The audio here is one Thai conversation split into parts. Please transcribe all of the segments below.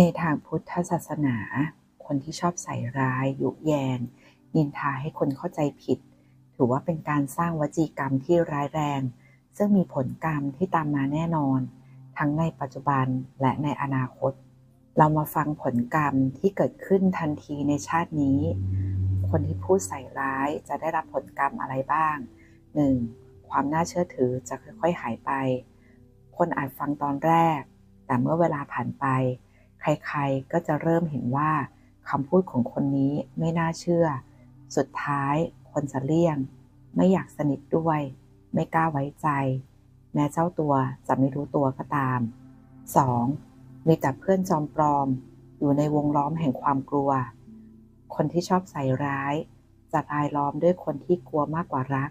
ในทางพุทธศาสนา คนที่ชอบใส่ร้าย ยุแยง นินทาให้คนเข้าใจผิด ถือว่าเป็นการสร้างวจีกรรมที่ร้ายแรง ซึ่งมีผลกรรมที่ตามมาแน่นอน ทั้งในปัจจุบันและในอนาคต เรามาฟังผลกรรมที่เกิดขึ้นทันทีในชาตินี้ คนที่พูดใส่ร้ายจะได้รับผลกรรมอะไรบ้าง 1. ความน่าเชื่อถือจะค่อยๆหายไป คนอาจฟังตอนแรก แต่เมื่อเวลาผ่านไป ใครๆก็จะเริ่มเห็นว่าคำพูดของคนนี้ไม่น่าเชื่อ สุดท้ายคนจะเลี่ยง ไม่อยากสนิทด้วย ไม่กล้าไว้ใจ แม้เจ้าตัวจะไม่รู้ตัวก็ตาม 2. มีแต่เพื่อนจอมปลอม อยู่ในวงล้อมแห่งความกลัว คนที่ชอบใส่ร้ายจะรายล้อมด้วยคนที่กลัวมากกว่ารัก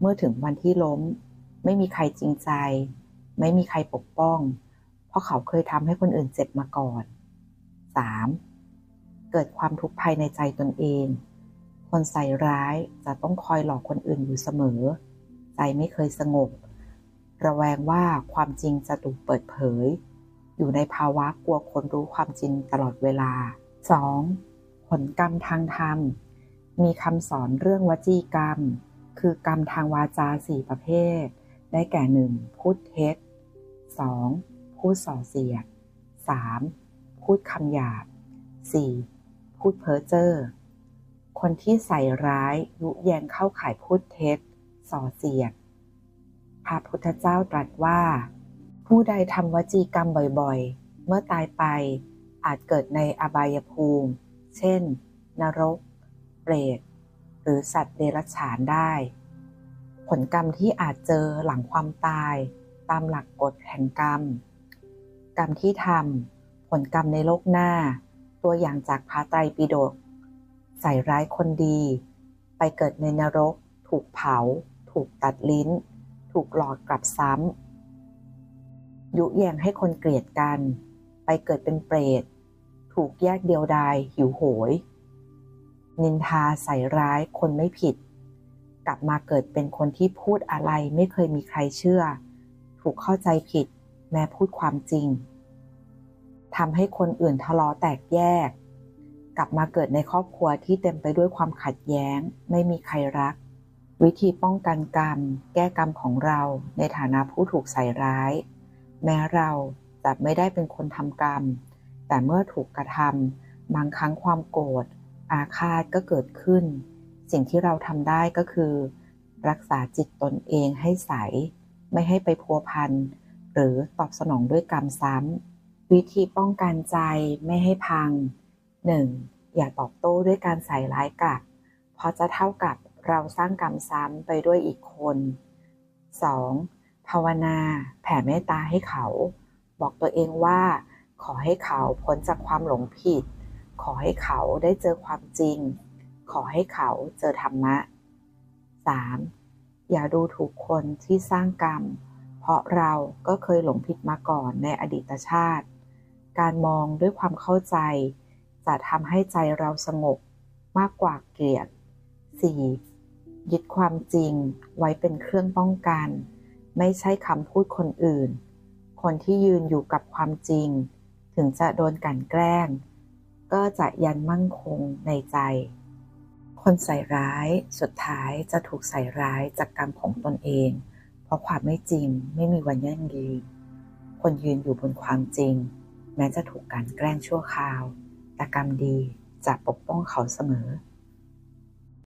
เมื่อถึงวันที่ล้ม ไม่มีใครจริงใจ ไม่มีใครปกป้อง ราะเขาเคยทำให้คนอื่นเจ็บมาก่อน 3. เกิดความทุกข์ภายในใจตนเอง คนใส่ร้ายจะต้องคอยหลอกคนอื่นอยู่เสมอ ใจไม่เคยสงบ ระแวงว่าความจริงจะถูกเปิดเผย อยู่ในภาวะกลัวคนรู้ความจริงตลอดเวลา 2. ผลกรรมทางธรรม มีคำสอนเรื่องวจีกรรม คือกรรมทางวาจาสี่ประเภท ได้แก่หนึ่งพูดเท็จ 2. พูดส่อเสียด 3. พูดคำหยาบ 4. พูดเพ้อเจ้อ คนที่ใส่ร้ายยุแยงเข้าข่ายพูดเท็จ ส่อเสียด พระพุทธเจ้าตรัสว่า ผู้ใดทำวจีกรรมบ่อยๆ เมื่อตายไปอาจเกิดในอบายภูมิ เช่น นรก เปรต หรือสัตว์เดรัจฉานได้ ผลกรรมที่อาจเจอหลังความตาย ตามหลักกฎแห่งกรรม กรรมที่ทำผลกรรมในโลกหน้า ตัวอย่างจากพระไตรปิฎกใส่ร้ายคนดี ไปเกิดในนรก ถูกเผา ถูกตัดลิ้น ถูกหลอกกลับซ้ำยุแยงให้คนเกลียดกัน ไปเกิดเป็นเปรต ถูกแยกเดียวดายหิวโหย นินทาใส่ร้ายคนไม่ผิด กลับมาเกิดเป็นคนที่พูดอะไรไม่เคยมีใครเชื่อ ถูกเข้าใจผิด แม้พูดความจริงทำให้คนอื่นทะเลาะแตกแยก กลับมาเกิดในครอบครัวที่เต็มไปด้วยความขัดแย้ง ไม่มีใครรัก วิธีป้องกันกรรม แก้กรรมของเราในฐานะผู้ถูกใส่ร้าย แม้เราจะไม่ได้เป็นคนทำกรรม แต่เมื่อถูกกระทำบางครั้งความโกรธอาฆาตก็เกิดขึ้น สิ่งที่เราทำได้ก็คือ รักษาจิตตนเองให้ใส ไม่ให้ไปพัวพัน หรือตอบสนองด้วยกรรมซ้ำ วิธีป้องกันใจไม่ให้พัง 1. อย่าตอบโต้ด้วยการใส่ร้ายกลับ เพราะจะเท่ากับเราสร้างกรรมซ้ำไปด้วยอีกคน 2. ภาวนาแผ่เมตตาให้เขา บอกตัวเองว่า ขอให้เขาพ้นจากความหลงผิด ขอให้เขาได้เจอความจริง ขอให้เขาเจอธรรมะ 3. อย่าดูถูกคนที่สร้างกรรม เพราะเราก็เคยหลงผิดมาก่อนในอดีตชาติ การมองด้วยความเข้าใจ จะทำให้ใจเราสงบมากกว่าเกลียด 4. ยึดความจริงไว้เป็นเครื่องป้องกัน ไม่ใช่คำพูดคนอื่น คนที่ยืนอยู่กับความจริง ถึงจะโดนกันแกล้ง ก็จะยันมั่งคงในใจ คนใส่ร้ายสุดท้ายจะถูกใส่ร้ายจากกรรมของตนเอง เพราะความไม่จริงไม่มีวันยั่งยืน คนยืนอยู่บนความจริง แม้จะถูกการแกล้งชั่วคราว แต่กรรมดีจะปกป้องเขาเสมอ